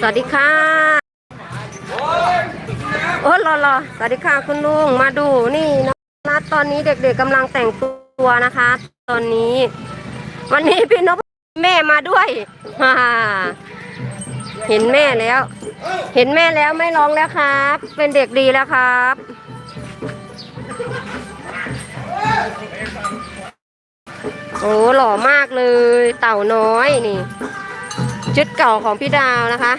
สวัสดีค่ะ โอ้รอรอสวัสดีค่ะคุณลุง มาดูนี่นะนัดตอนนี้เด็กๆกำลังแต่งตัวนะคะ ตอนนี้ วันนี้พี่นพแม่มาด้วยฮ่าเห็นแม่แล้ว เห็นแม่แล้วไม่ร้องแล้วครับ เป็นเด็กดีแล้วครับโอ้หล่อม ต่าน้อยนี่ชุดเก่าของพี่ดาวนะคะ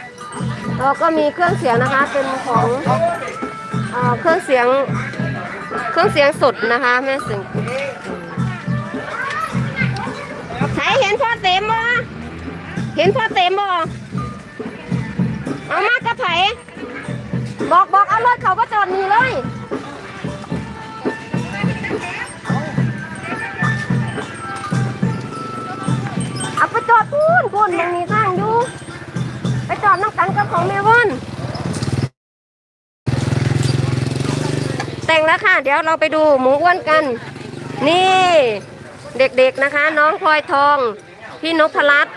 แล้วก็มีเครื่องเสียงนะคะเป็นของเอเครื่องเสียงเครื่องเสียงสดนะคะแม่สิงใครเห็นพ่อเต็มบ่เห็นพ่อเต็มบ่เอามากระไผบอกบอกเอารถเขาก็จอดนี่เลย นมันมีทางอยู่ ไปจอดน้ำกันกับของแม่ว่อนแต่งแล้วค่ะ เดี๋ยวเราไปดูหมูอ้วนกัน นี่เด็กๆนะคะ น้องพลอยทอง พี่นพรัตน์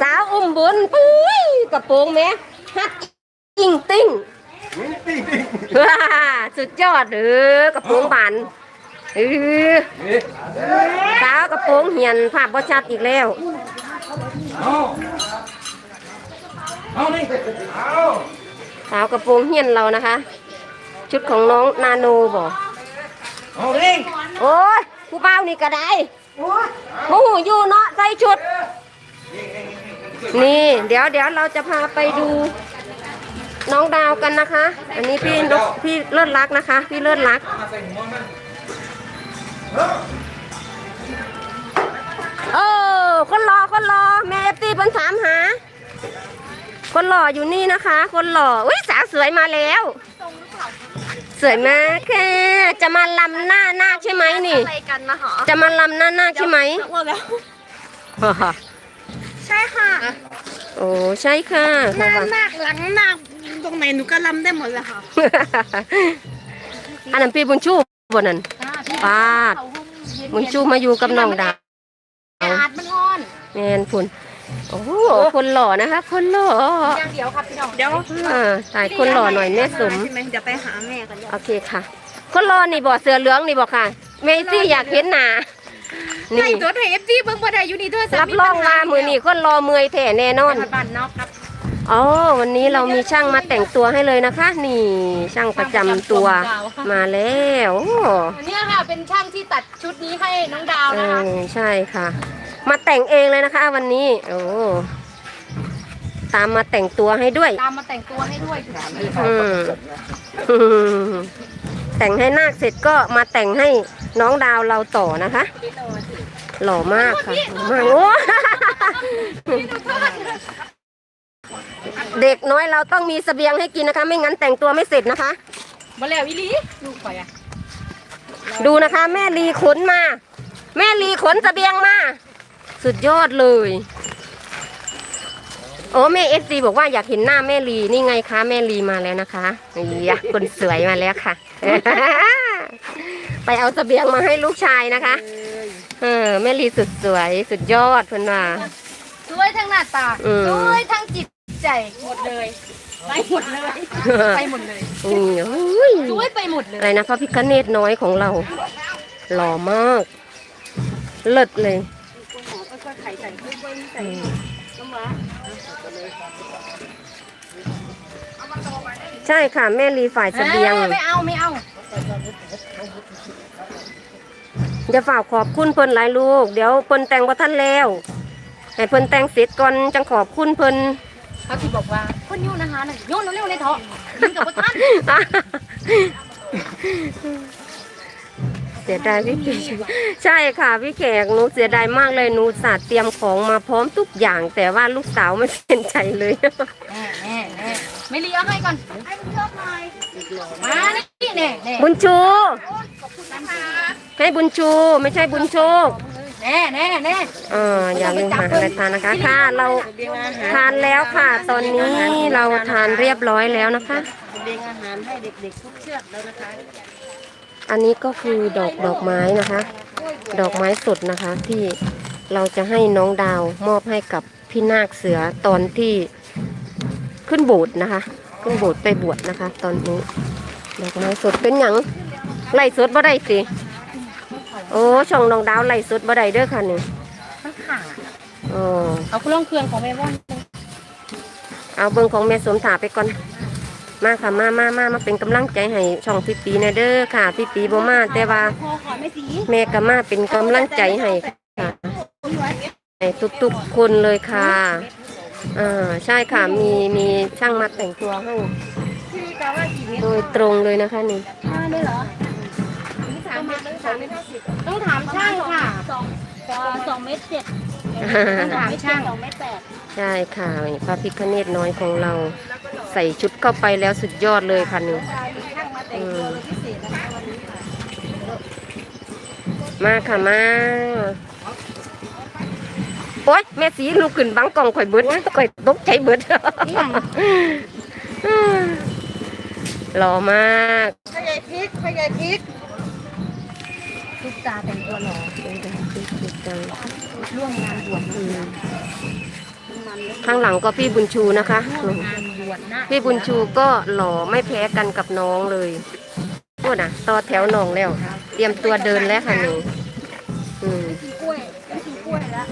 สาวอุ้มบุญปุ้ยกระโปรงแม่ฮัดอิงติ้งว้าสุดยอดเออกระโปรงบานเออสาวกระโปรงเหียนภาพบ่ชัดอีกแล้ว เอานี่เอาสาวกระโปรงเฮียนเรานะคะ ชุดของน้องนาโนบอกเอานี่โอ้ยผู้เป้านี่ก็ได้โอ้โหอยู่เนาะใส่ชุด นี่ เดี๋ยวเดี๋ยวเราจะพาไปดู น้องดาวกันนะคะ อันนี้พี่นกพี่เลิศรักนะคะ พี่เลิศรักมาใส่หัวมัน เออ คนรอคนรอแม่เอฟตีเพิ่นถามหา คนหล่ออยู่นี่นะคะ คนหล่ออุ้ยสาวสวยมาแล้ว สวยมากค่ะจะมาลำหน้านาคใช่ไหมนี่ อะไรกันมาหอจะมาลำหน้านาคใช่ไหมหมดแล้ว ใช่ค่ะโอ้ใช่ค่ะหน้าหนักหลังหนักตรงไหนหนูก็ลำได้หมดเลยค่ะอันนั้นพี่บุญชูบนนั้นปาดบุญชูมาอยู่กับน้องดา วอากาศมันร้อนแมนพุ่นโอ้โหคนหล่อนะคะ คนหล่ออย่างเดียวครับพี่น้องเดี๋ยวอ่าตายคนหล่อหน่อยแม่สมใช่ไหมเดี๋ยวไปหาแม่กันเดี๋ยวโอเคค่ะ คนรอนี่บ่เสือเหลืองนี่บ่ค่ะเมซี่อยากเห็นหน้าใส่นี่ตัวไทยเอฟซีเบิ่งบ่ได้อยู่นี่ด้วยรับรองว่ามือนี่คนรอเมอยแท้แน่นอนบ้านนอกครับ อ๋อวันนี้เรามีช่างมาแต่งตัวให้เลยนะคะ นี่ช่างประจำตัวมาแล้วโอ้อันนี้ค่ะเป็นช่างที่ตัดชุดนี้ให้น้องดาวเอนะคะอใช่ค่ะ มาแต่งเองเลยนะคะวันนี้โอ้ตามมาแต่งตัวให้ด้วย ตามมาแต่งตัวให้ด้วยอืมแต่งให้นาคเสร็จก็มาแต่งให้น้องดาวเราต่อนะคะ หล่อมากค่ะหล่อมากโอ้เด็กน้อยเราต้องมีเสบียงให้กินนะคะ ไม่งั้นแต่งตัวไม่เสร็จนะคะ มาแล้วอีหลีลูกไปอะดูนะคะ แม่ลีขนมา แม่ลีขนเสบียงมา สุดยอดเลยโอ้แม่เอฟซีบอกว่าอยากเห็นหน้าแม่ลีนี่ไงคะแม่ลีมาแล้วนะคะนี่ยะคนสวยมาแล้วค่ะ ไปเอาเสบียงมาให้ลูกชายนะคะเออแม่ลีสุดสวย สุดยอดเพื่อนว่า สวยทั้งหน้าตา อืม สวยทั้งจิต ใจหมดเลย ไปหมดเลยไปหมดเลยนี่โอ้ยสวยไปหมดเลยอะไรนะพระพิคเนตน้อยของเรา หล่อมาก เลิศเลยไข่ใส่กุ้งใส่น้ำว้าใช่ค่ะ แม่ลีฝ่ายเสบียงไม่เอาไม่เอา จะฝากขอบคุณเพิ่นหลายลูก เดี๋ยวเพิ่นแต่งบ่ทันแล้ว ให้เพิ่นแต่งเสร็จก่อนจังขอบคุณเพิ่น เขาที่บอกว่าคนยุ่นนะคะน่ะยุ่นเร็วๆเลยเถอะยิงกับพวกท่านเสียดายพี่เขกใช่ค่ะพี่แขกหนูเสียดายมากเลยหนูสาดเตรียมของมาพร้อมทุกอย่าง แต่ว่าลูกสาวไม่เป็นใจเลย แน่แน่แน่ไม่เลี้ยงให้ก่อนให้มันชอบหน่อยมานี่แน่แน่บุญชู ขอบคุณนะคะให้บุญชูไม่ใช่บุญโชค แน่แน่แน่เอออย่าลืมหาอะไรทานนะคะค่ะเราทานแล้วค่ะ ตอนนี้เราทานเรียบร้อยแล้วนะคะเลี้ยงอาหารให้เด็กๆทุกเชือกแล้วนะคะ อันนี้ก็คือดอกดอกไม้นะคะ ดอกไม้สดนะคะ ที่เราจะให้น้องดาวมอบให้กับพี่นาคเสือตอนที่ขึ้นโบสถ์นะคะ ขึ้นโบสถ์ไปบวชนะคะ ตอนนี้ ดอกไม้สดเป็นหยังไล่สดบ่ได้สิ โอ้ช่องน้องดาวไล่สดบ่ได้เด้อค่ะนี่มันขาดโอ้เอาเครื่องเครื่องของแม่ว่อนเอาเบิ่งของแม่สมถาไปก่อน มาค่ะมามามามาเป็นกำลังใจให้ช่องพี่ปีนะเด้อค่ะพี่ปีบ่มาแต่ว่าพอขอไม่สีแม่ก็มาเป็นกำลังใจให้ค่ะให้ทุกๆคนเลยค่ะอ่าใช่ค่ะมีมีช่างมาแต่งตัวให้พี่กาว่ากี่เมตรโดยตรงเลยนะคะนี่ ห้าได้เหรอ สามเมตรสามเมตรห้าสิบต้องถามช่างค่ะสองสองเมตรเจ็ดต้องถามช่างสองเมตรแปดใช่ค่ะพระพิคเนตน้อยของเราใส่ชุดเข้าไปแล้วสุดยอดเลยค่ะนี่ช่างมาแต่งตัวเลยพิเศษนะคะวันนี้ค่ะมาค่ะมาโอ๊ยแม่สีลูกขึ้นบังกล่องข่อยเบิดข่อยตกใจเบิดหล่อมากพยายพริกพยายพริก ทุกตาแต่งตัวหล่อร่วมงานบวชอืมข้างหลังก็พี่บุญชูนะคะ ร่วมงานบวชนะพี่บุญชูก็หล่อไม่แพ้กันกับน้องเลยพูดนะต่อแถวน้องแล้ว เตรียมตัวเดินแล้วค่ะหนูอืมกินกล้วยกินกล้วยแล้ว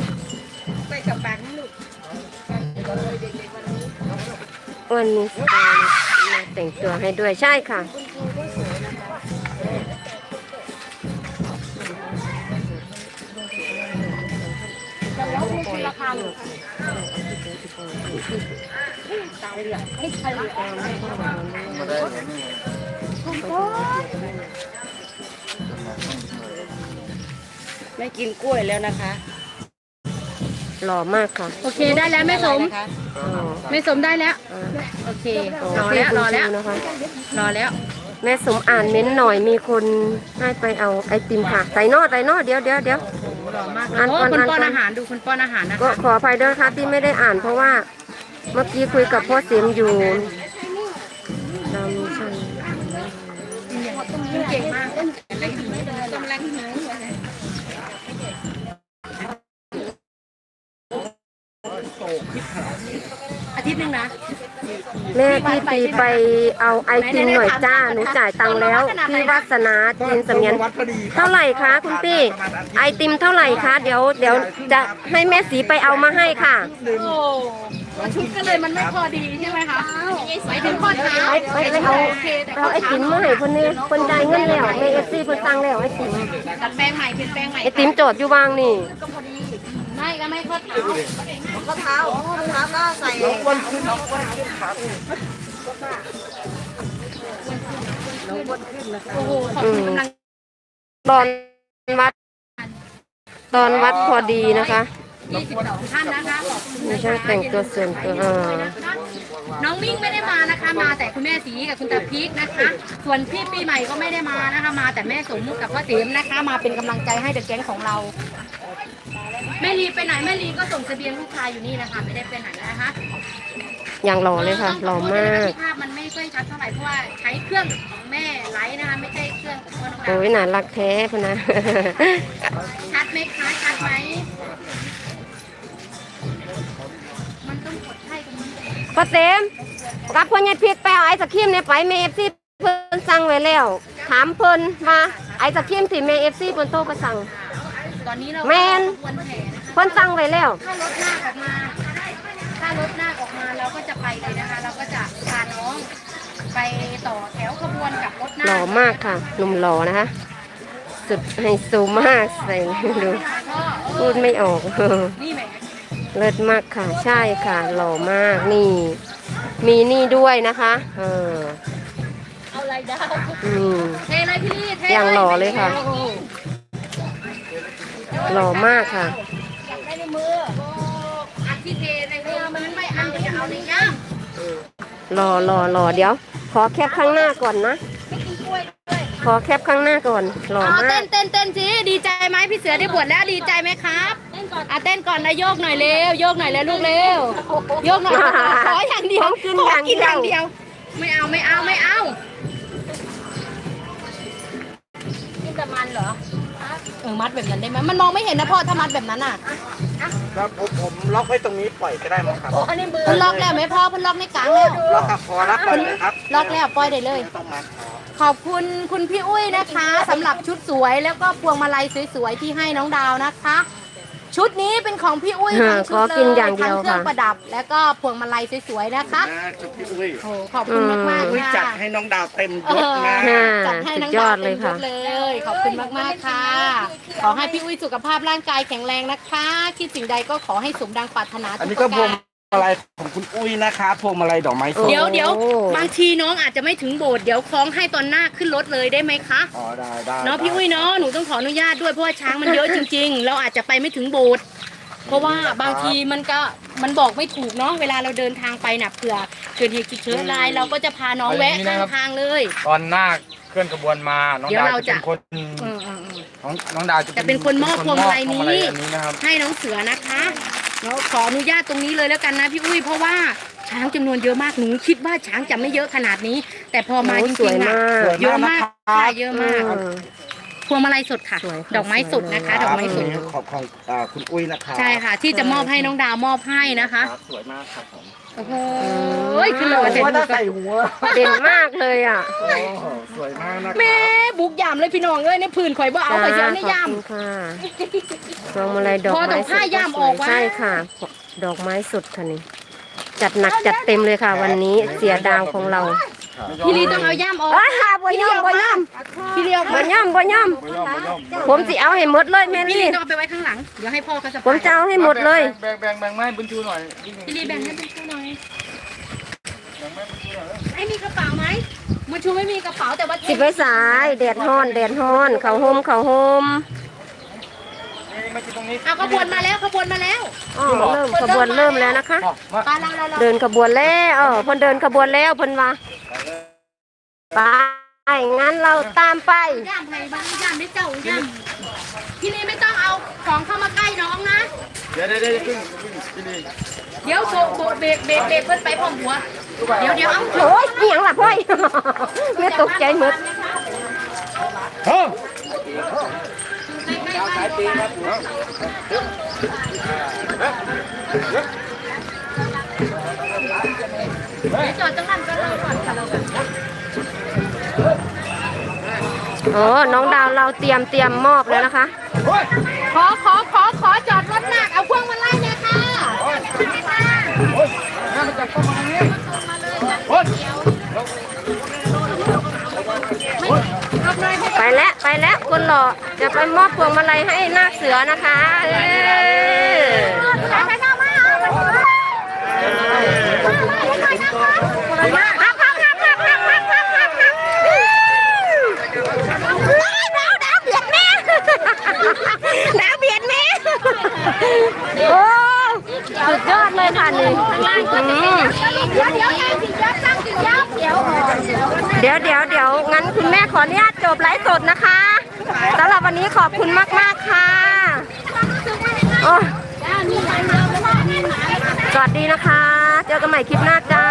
ไปกับปากนี่ลูกวันนี้มาแต่งตัวให้ด้วยใช่ค่ะ ตายเลยให้ใครเลยไม่กินกล้วยแล้วนะคะ หล่อมากค่ะ โอเคได้แล้วแม่สมนะคะอ๋อแม่สมได้แล้วอ่าโอเคโอ้รอพี่แล้วบุรญอชูแล้วนะคะรอแล้วแม่สมอ่านเม้นต์หน่อยมีคนให้ไปเอาไอติมค่ะไตโน่ไตโน่เดี๋ยวเดี๋ยวเดี๋ยว รอมากอ่านโอ้ก่อนคนอ่านป้อนก่อน อาหารดูคนป้อนอาหารนะก็คะขออภัยด้วยนะคะที่ไม่ได้อ่านเพราะว่าเมื่อกี้คุยกับพ่อเสียมอยู่ดำชันเก่งมากกำลังหิว แม่พี่ตีไปเอาไอติมหน่อยจ้าหนูจ่ายตังค์แล้วพี่วัสนาจีนเสมียนวัดพอดีครับเท่าไหร่คะคุณพี่ ไอติมเท่าไหร่คะเดี๋ยวเดี๋ยวจะให้แม่สีไปเอามาให้ค่ะโอ้ชุดก็เลยมันไม่พอดีใช่ไหมคะหมายถึงข้อเท้าไปไปไปเอาโอเคแต่เอาไอติมมาให้คนนี้คนจ่ายเงินแล้วแม่เอฟซีเพิ่นตังแล้วไอติมตัดแปลงใหม่เปลี่ยนแปลงใหม่ไอติมจอดอยู่วางนี่ไม่ก็ไม่ข้อเท้า ข้อเท้าข้อเท้าก็ใส่วันขึ้นเอาวันขึ้นครับโอ้โหขอบคุณกำลังตอนวัด ตอนวัดพอดีนะคะ22ท่านนะคะขอบคุณไม่ใช่แต่งตัวส่วนตัวอ่าน้องมิ่งไม่ได้มานะคะ มาแต่คุณแม่สีกับคุณตาพีกนะคะ ส่วนพี่ปีใหม่ก็ไม่ได้มานะคะ มาแต่แม่สมมุกกับพ่อเต็มนะคะ มาเป็นกำลังใจให้เด็กแก๊งของเรา แม่ลีไปไหนแม่ลีก็ส่งเสบียงลูกชายอยู่นี่นะคะไม่ได้ไปไหนนะคะอย่างหล่อเลยค่ะหล่อมากภาพมันไม่ค่อยชัดเท่าไหร่เพราะว่าใช้เครื่องของแม่ไลท์นะคะไม่ใช่เครื่องของพ่อน้องดาวโอ้ยน่ารักแท้พะนะชัดไหมคะชัดไหมมันต้องกดให้ตรงนี้ป้าเต็มกับพ่อใหญ่พริกไปเอาไอศครีมเนี่ยไปแม่เอฟซีเพิ่นสั่งไว้แล้ว ถามเพิ่นมาไอศครีมที่แม่เอฟซีเพิ่นโทรไปสั่ง ตอนนี้เราแม่นขบวนแห่นะคะเพิ่นสั่งไว้แล้ว ถ้ารถหน้าออกมา ถ้ารถหน้าออกมาเราก็จะไปเลยนะคะ เราก็จะพาน้องไปต่อแถวขบวนกับรถหน้าหล่อมากค่ะหนุ่มหล่อนะคะ สุดไฮโซมากใส่ดูพ่อเอพูอดไม่ออก นี่แหมเลิศมากค่ะ ใช่ค่ะ หล่อมากนี่ มีนี่ด้วยนะคะ เออเอาอะไรดาวอืมเทเลยพี่ลี่เทอย่างหล่อเลยค่ะ โอ้โห หล่อมากค่ะ อยากได้ในมือโอ้อันที่เทในมือมันไม่เอาจะเอาในย่ามรอรอรอเดี๋ยว ขอแคปข้างหน้าก่อนนะ ไม่กินกล้วยด้วยขอแคปข้างหน้าก่อน หล่อเอามาเต้ก นเต้นเต้นสิดีใจไหมพี่เสือได้บวชแล้วดีใจไหมครับเต้นก่อนอะเต้นก่อนนะโยกหน่อยเร็วโยกหน่อยแล้วลูกเร็วโยกหน่อยขออย่างเดียวของกินอย่างเดียวขอย่างเดียวไม่เอาไม่เอาไม่เอากินแต่มันเหรอ เออมัดแบบนั้นได้ไหมมันมองไม่เห็นนะพ่อถ้ามัดแบบนั้นอะครับผมผมล็อกไว้ตรงนี้ปล่อยก็ได้มั้งครับเพิ่นล็อกแล้วไหมพ่อเพิ่นล็อกในกลางแล้วล็อกครับพอรับปล่อยเลยครับล็อกแล้วปล่อยได้เลยต้องมาขอขอบคุณคุณพี่อุ้ยนะคะสำหรับชุดสวยแล้วก็พวงมาลัยสวยๆที่ให้น้องดาวนะคะ ชุดนี้เป็นของพี่อุ้ยเออทั้งชุดขอเลกินยอย่างเดีทั้ยวงเครื่องค่ะประดับ แล้วก็พวงมาลัยสวยๆนะคะนะจุดพี่อุ้ยโอ้ขอบคุณมากมากอุ้ยค่ะจัดให้น้องดาวเต็มเอยศอนะค่ะจัดให้น้องสุดยดาอวดเลเต็ยมยค่ะศเลย ขอบคุณมากมาก ๆ ค่ะ ขอให้พี่อุ้ยสุขภาพร่างกายแข็งแรงนะคะ คิดสิ่งใดก็ขอให้สมดังปรารถนาอันทุนี้กปก็ระพวกางร มาลัยของคุณอุ้ยนะคะพวงมาลัยดอกไม้สดเดี๋ยวเดี๋ยวโอ้บางทีน้องอาจจะไม่ถึงโบสถ์เดี๋ยวคล้องให้ตอนหน้าขึ้นรถเลยได้ไหมคะอ๋อได้ได้เนาะพี่อุ้ยเนาะหนูต้องขออนุญาตด้วยเพราะว่าช้างมันเยอะจริง ๆ เราอาจจะไปไม่ถึงโบสถ์เพราะว่าบางทีมันก็มันบอกไม่ถูกเนาะเวลาเราเดินทางไปน่ะเผื่อเกิดเหตุฉุกเฉินอะไรเราก็จะพาน้องแวะข้างทางเลย ตอนหน้าเคลื่อนกระบวนมาน้องเดี๋ยวดาวเราจะจะเป็นคนเออเออเออน้องน้องดาวจะจะเป็นคนมอบพวงมาลัยนี้พวงมาลัยอันนี้นะครับให้น้องเสือนะคะ เราขออนุญาตตรงนี้เลยแล้วกันนะพี่อุ้ยเพราะว่าช้างจำนวนเยอะมากหนูคิดว่าช้างจะไม่เยอะขนาดนี้ แต่พอมาโอ้จสริวยงๆมาอะกเยอะมากค่ะเยอะมากเออพวงมาลัยสดค่ะ สวยค่ะ ดอกไม้สดนะคะสวยดอกไม้สดขอบของอ่าคุณอุ้ยนะคะใช่ค่ะ ที่จะมอบให้น้องดาวมอบให้นะคะครับสวยมากครับผม โอ้โหขึ้นเลยว่าเสร็จว่าถ้าใส่หัวเด่นมากเลยอะโอ้โหสวยมากนะคแม่รับบุกยามเลยพี่น้องเอ้ยในผื่นข่อยบ่เอาข่อยจะเอาในขอบยามคุณค่ะพวงมาลัยดอกพอต้ไม้องสผ้าดย่ามออกวะใช่ค่ะ ดอกไม้สดค่ะนี่จัดหนักจัดเต็มเลยค่ะ วันนี้เสียดาวของเราพี่ลีต้องเอาย่ามออกอ้าบ่ย่อมบ่ย่อมพี่ลีเอาบ่ย่อมบ่ย่อมผมสิเอาให้หมดเลยแม่พี่ลี่ลีต้องเอาไปไว้ข้างหลังเดี๋ยวให้พ่อเขาสะผมจะเอาให้หมดเลย แบ่งแบ่งแบ่งมาให้บุญชูหน่อยพี่ลีแบ่งให้เป็นชูหน่อย ไม่มีกระเป๋าไหมมันชูไม่มีกระเป๋าแต่ว่าสิไปสายแดดฮ้อนแดดฮ้อนเขาห่มเขาห่มนี่มากินตรงนี้เอาขบวนมาแล้วขบวนมาแล้วอ๋อเริ่มขบวนเริ่มแล้วนะคะอ๋อมาไปเราเราเราเดินขบวนแล้วอ๋อเพิ่นเดินขบวนแล้วเพิ่นว่าไปงั้นเราตามไปย่ามไผ่บ้างย่ามได้เจ้าย่ามพี่ลีไม่ต้องเอาของเข้ามาใกล้น้องนะ เดี๋ยวเดี๋ยวเดี๋ยวขึ้นขึ้นพี่ลีเดี๋ยวโบโบเบรกเบรกเบรกเพิ่นไปพร้อมหัว เดี๋ยวเดี๋ยวเอาโอ้ยเสียงล่ะพ่อยไม่ตกใจหมดเฮ้ยเดี๋ยวจอดตรงนั้นก็เราก่อนค่ะเราก่อนโอ้น้องดาวเราเตรียมเตรียมมอบแล้วนะคะ ขอขอขอขอจอดรถหนั กเอาพวงมาไล่เนี่ยค่ะน่ามาจับเข้ามาตรงนี้โอ้ยไปแล้วไปแล้วคนหล่อจะไปมอบพวงมาลัยให้นาเสือนะคะเออพัก โอ้สุดยอดเลยค่ะนี่เดี๋ยวเดี๋ยวเดี๋ยวงั้นคุณแม่ขออนุญาตจบไลฟ์สดนะคะสำหรับวันนี้ขอบคุณมากมากๆค่ะโอ้สวัสดีนะคะ เจอกันใหม่คลิปหน้าจ้า